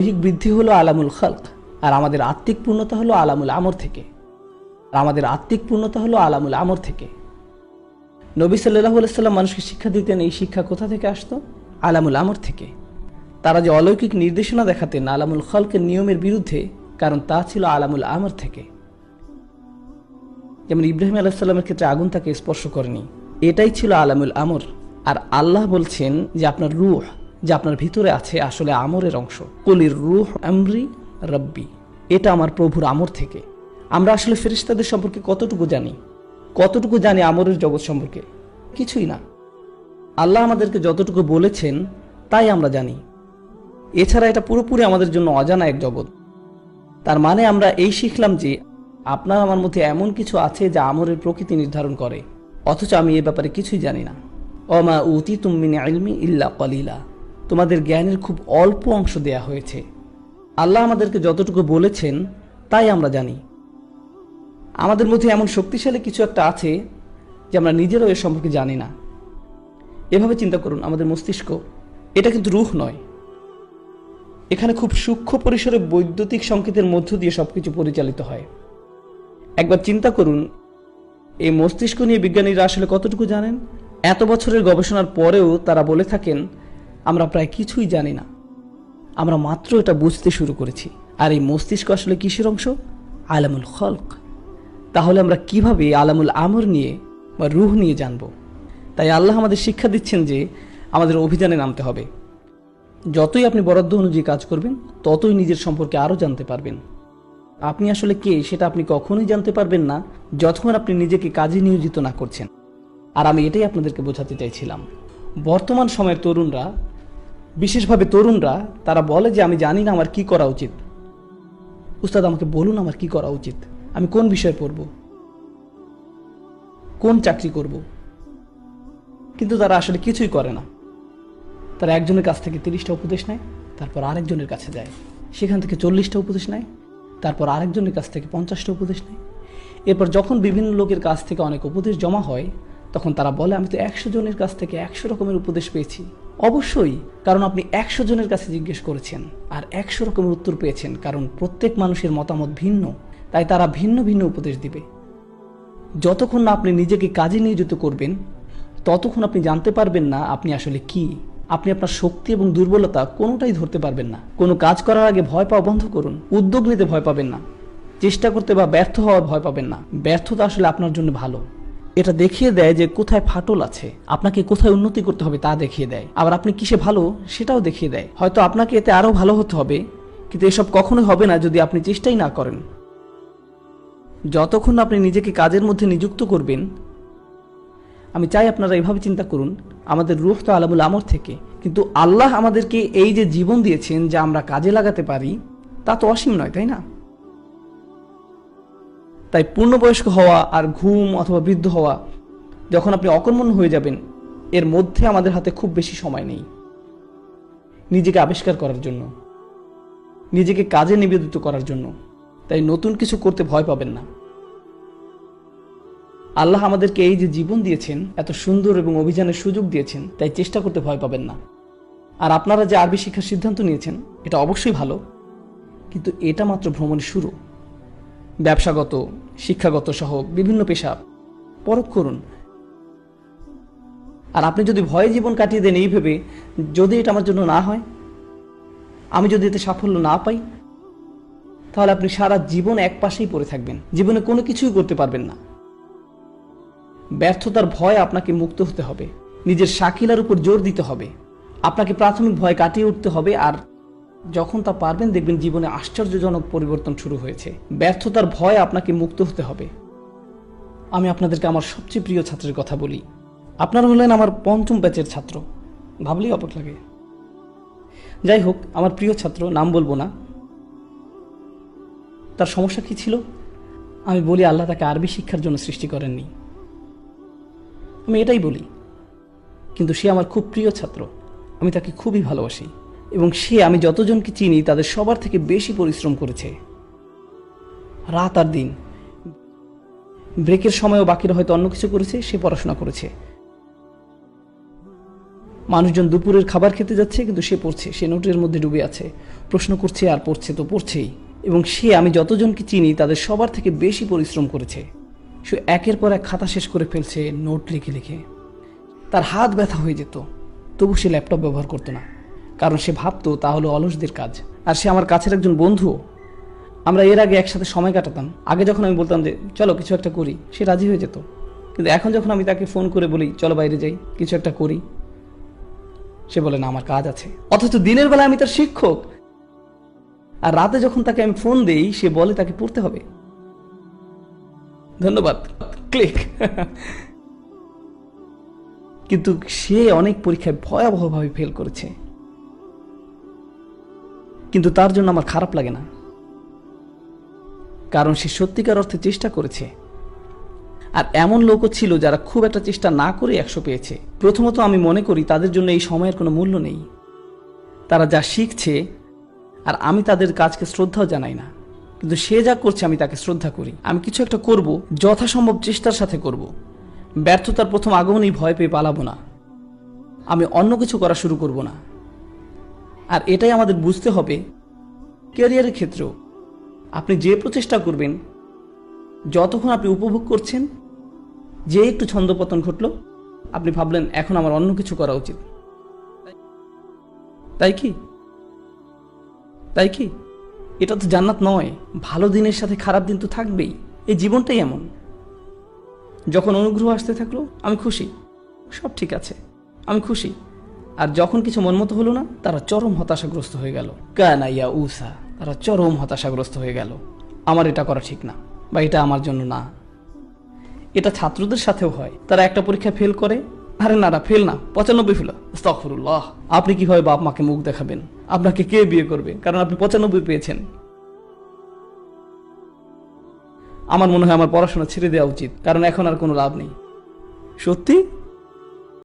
দৈহিক বৃদ্ধি হলো আলামুল খালক, আর আমাদের আত্মিক পূর্ণতা হলো আলামুল আমর থেকে। আর আমাদের আত্মিক পূর্ণতা হলো আলামুল আমর থেকে। নবী সাল্লাহ সাল্লাম মানুষকে শিক্ষা দিতেন, এই শিক্ষা কোথা থেকে আসতো? আলামুল আমর থেকে। তারা যে অলৌকিক নির্দেশনা দেখাতেন আলামুল খালকের নিয়মের বিরুদ্ধে, কারণ তা ছিল আলামুল আমর থেকে। যেমন ইব্রাহিম আলাহিসাল্লামের ক্ষেত্রে আগুন তাকে স্পর্শ করেনি। এটাই ছিল আলামুল আমর। আর আল্লাহ বলছেন যে আপনার রুহ যে আপনার ভিতরে আছে আসলে আমরের অংশ। কলির রুহ আমরি রব্বি। এটা আমার প্রভুর আমর থেকে। আমরা আসলে ফেরিস্তাদের সম্পর্কে কতটুকু জানি? কতটুকু জানি আমরের জগৎ সম্পর্কে? কিছুই না। আল্লাহ আমাদেরকে যতটুকু বলেছেন, তাই আমরা জানি। এছাড়া এটা পুরোপুরি আমাদের জন্য অজানা এক জগৎ। তার মানে আমরা এই শিখলাম যে, আপনার আমার মধ্যে এমন কিছু আছে যা আমরের প্রকৃতি নির্ধারণ করে। অথচ আমি এ ব্যাপারে কিছুই জানি না। অমা উতি তুমিন আলমি ইল্লা কলিলা। তোমাদের জ্ঞানের খুব অল্প অংশ দেয়া হয়েছে। আল্লাহ আমাদেরকে যতটুকু বলেছেন, তাই আমরা জানি। আমাদের মধ্যে এমন শক্তিশালী কিছু একটা আছে, যে আমরা নিজেরাও এর সম্পর্কে জানি না। এভাবে চিন্তা করুন, আমাদের মস্তিষ্ক, এটা কিন্তু রুহ নয়। এখানে খুব সূক্ষ্ম পরিসরে বৈদ্যুতিক সংকেতের মধ্য দিয়ে সবকিছু পরিচালিত হয়। একবার চিন্তা করুন, এই মস্তিষ্ক নিয়ে বিজ্ঞানীরা আসলে কতটুকু জানেন? এত বছরের গবেষণার পরেও তারা বলে থাকেন আমরা প্রায় কিছুই জানি না। আমরা মাত্র এটা বুঝতে শুরু করেছি। আর এই মস্তিষ্ক আসলে কিসের অংশ? আলামুল খলক। তাহলে আমরা কীভাবে আলামুল আমর নিয়ে বা রুহ নিয়ে জানব? তাই আল্লাহ আমাদের শিক্ষা দিচ্ছেন যে আমাদের অভিযানে নামতে হবে। যতই আপনি বরাদ্দ অনুযায়ী কাজ করবেন, ততই নিজের সম্পর্কে আরও জানতে পারবেন। আপনি আসলে কে, সেটা আপনি কখনোই জানতে পারবেন না, যতক্ষণ আপনি নিজেকে কাজে নিয়োজিত না করছেন। আর আমি এটাই আপনাদেরকে বোঝাতে চাইছিলাম। বর্তমান সময়ের তরুণরা বিশেষভাবে তরুণরা, তারা বলে যে, আমি জানি না আমার কি করা উচিত। উস্তাদ, আমাকে বলুন আমার কি করা উচিত? আমি কোন বিষয়ে পড়ব? কোন চাকরি করব? কিন্তু তারা আসলে কিছুই করে না। তারা একজনের কাছ থেকে তিরিশটা উপদেশ নেয়, তারপর আরেকজনের কাছে যায়। সেখান থেকে চল্লিশটা উপদেশ নেয়, তারপর আরেকজনের কাছ থেকে পঞ্চাশটা উপদেশ নেয়। এরপর যখন বিভিন্ন লোকের কাছ থেকে অনেক উপদেশ জমা হয়, তখন তারা বলে, আমি তো একশো জনের কাছ থেকে একশো রকমের উপদেশ পেয়েছি। অবশ্যই, কারণ আপনি একশো জনের কাছে জিজ্ঞেস করেছেন, আর একশো রকমের উত্তর পেয়েছেন, কারণ প্রত্যেক মানুষের মতামত ভিন্ন, তাই তারা ভিন্ন ভিন্ন উপদেশ দিবে। যতক্ষণ না আপনি নিজেকে কাজে নিয়োজিত করবেন, ততক্ষণ আপনি জানতে পারবেন না আপনি আসলে কি। আপনি আপনার শক্তি এবং দুর্বলতা কোনোটাই ধরতে পারবেন না। কোনো কাজ করার আগে ভয় পাওয়া বন্ধ করুন, উদ্যোগ নিতে ভয় পাবেন না। চেষ্টা করতে বা ব্যর্থ হওয়ার ভয় পাবেন না। ব্যর্থতা আসলে আপনার জন্য ভালো। এটা দেখিয়ে দেয় যে কোথায় ফাটল আছে। আপনাকে কোথায় উন্নতি করতে হবে তা দেখিয়ে দেয়। আবার আপনি কিসে ভালো সেটাও দেখিয়ে দেয়। হয়তো আপনাকে এতে আরও ভালো হতে হবে, কিন্তু এসব কখনোই হবে না যদি আপনি চেষ্টাই না করেন। যতক্ষণ আপনি নিজেকে কাজের মধ্যে নিযুক্ত করবেন, আমি চাই আপনারা এভাবে চিন্তা করুন, আমাদের রুহ তো আলামুল আমর থেকে। কিন্তু আল্লাহ আমাদেরকে এই যে জীবন দিয়েছেন যা আমরা কাজে লাগাতে পারি, তা তো অসীম নয়, তাই না? তাই পূর্ণবয়স্ক হওয়া আর ঘুম অথবা বৃদ্ধ হওয়া যখন আপনি অকর্মণ হয়ে যাবেন, এর মধ্যে আমাদের হাতে খুব বেশি সময় নেই। নিজেকে আবিষ্কার করার জন্য। নিজেকে কাজে নিবেদিত করার জন্য। তাই নতুন কিছু করতে ভয় পাবেন না। আল্লাহ আমাদেরকে এই যে জীবন দিয়েছেন, এত সুন্দর এবং অভিযানের সুযোগ দিয়েছেন, তাই চেষ্টা করতে ভয় পাবেন না। আর আপনারা যে আরবি শিক্ষার সিদ্ধান্ত নিয়েছেন, এটা অবশ্যই ভালো। কিন্তু এটা মাত্র ভ্রমণের শুরু। ব্যবসাগত, শিক্ষাগত সহ বিভিন্ন পেশা পরখ করুন। আর আপনি যদি ভয়ে জীবন কাটিয়ে দেন এই ভেবে যদি এটা আমার জন্য না হয়, আমি যদি এতে সাফল্য না পাই, তাহলে আপনি সারা জীবন এক পাশেই পড়ে থাকবেন। জীবনে কোনো কিছুই করতে পারবেন না। ব্যর্থতার ভয় আপনাকে মুক্ত হতে হবে। নিজের শাকিলার উপর জোর দিতে হবে। আপনাকে প্রাথমিক ভয় কাটিয়ে উঠতে হবে আর যখন তা পারবেন, দেখবেন জীবনে আশ্চর্যজনক পরিবর্তন শুরু হয়েছে। ব্যর্থতার ভয় আপনাকে মুক্ত হতে হবে। আমি আপনাদেরকে আমার সবচেয়ে প্রিয় ছাত্রের কথা বলি। আপনারা হলেন আমার পঞ্চম ব্যাচের ছাত্র। ভাবলেই অপট লাগে। যাই হোক, আমার প্রিয় ছাত্র, নাম বলব না। তার সমস্যা কি ছিল? আমি বলি, আল্লাহ তাকে আরবি শিক্ষার জন্য সৃষ্টি করেননি। আমি এটাই বলি। কিন্তু সে আমার খুব প্রিয় ছাত্র। আমি তাকে খুবই ভালোবাসি। এবং সে আমি যতজনকে চিনি, তাদের সবার থেকে বেশি পরিশ্রম করেছে। রাত আর দিন। ব্রেকের সময়ও বাকিরা হয়তো অন্য কিছু করেছে, সে পড়াশোনা করেছে। মানুষজন দুপুরের খাবার খেতে যাচ্ছে, কিন্তু সে পড়ছে, সে নোটের মধ্যে ডুবে আছে। প্রশ্ন করছে, আর পড়ছে তো পড়ছেই। এবং সে, আমি যতজনকে চিনি, তাদের সবার থেকে বেশি পরিশ্রম করেছে। সে একের পর এক খাতা শেষ করে ফেলছে, নোট লিখে লিখে। তার হাত ব্যথা হয়ে যেত, তবু সে ল্যাপটপ ব্যবহার করতো না। কারণ সে ভাবতো তা হলো অলসদের কাজ। আর সে আমার কাছের একজন বন্ধুও। আমরা এর আগে একসাথে সময় কাটাতাম। আগে যখন আমি বলতাম যে, চলো কিছু একটা করি, সে রাজি হয়ে যেত। কিন্তু এখন যখন আমি তাকে ফোন করে বলি, চলো বাইরে যাই, কিছু একটা করি, সে বলে, না, আমার কাজ আছে। অথচ দিনের বেলা আমি তার শিক্ষক। আর রাতে যখন তাকে আমি ফোন দেই, সে বলে তাকে পড়তে হবে। ধন্যবাদ। ক্লিক। কিন্তু সে অনেক পরীক্ষায় ভয়াবহভাবে ফেল করেছে। কিন্তু তার জন্য আমার খারাপ লাগে না। কারণ সে সত্যিকার অর্থে চেষ্টা করেছে। আর এমন লোকও ছিল যারা খুব একটা চেষ্টা না করে একশো পেয়েছে। প্রথমত আমি মনে করি তাদের জন্য এই সময়ের কোনো মূল্য নেই। তারা যা শিখছে, আর আমি তাদের কাজকে শ্রদ্ধাও জানাই না। কিন্তু সে যা করছে, আমি তাকে শ্রদ্ধা করি। আমি কিছু একটা করব, যথাসম্ভব চেষ্টার সাথে করব। ব্যর্থতার প্রথম আগমনেই ভয় পেয়ে পালাবো না। আমি অন্য কিছু করা শুরু করব না। আর এটাই আমাদের বুঝতে হবে ক্যারিয়ারের ক্ষেত্রেও আপনি যে প্রচেষ্টা করবেন, যতক্ষণ আপনি উপভোগ করছেন, যে একটু ছন্দপতন ঘটল, আপনি ভাবলেন, এখন আমার অন্য কিছু করা উচিত। তাই কি? তাই কি? এটা তো জান্নাত নয়। ভালো দিনের সাথে খারাপ দিন তো থাকবেই। এই জীবনটাই এমন। যখন অনুগ্রহ আসতে থাকল, আমি খুশি। সব ঠিক আছে। আমি খুশি। আর যখন কিছু মনমতো হলো না, তারা চরম হতাশাগ্রস্ত হয়ে গেল। কানা ইয়া উসা, তারা চরম হতাশাগ্রস্ত হয়ে গেল। আমার এটা করা ঠিক না, বা এটা আমার জন্য না। এটা ছাত্রদের সাথেও হয়। তারা একটা পরীক্ষা ফেল করে। আরে না না ফেল না, পঁচানব্বই ফেল আস্তাগফিরুল্লাহ, আপনি কীভাবে বাপ মাকে মুখ দেখাবেন? আপনাকে কে বিয়ে করবে? কারণ আপনি পঁচানব্বই পেয়েছেন। আমার মনে হয় আমার পড়াশোনা ছেড়ে দেওয়া উচিত, কারণ এখন আর কোনো লাভ নেই। সত্যি?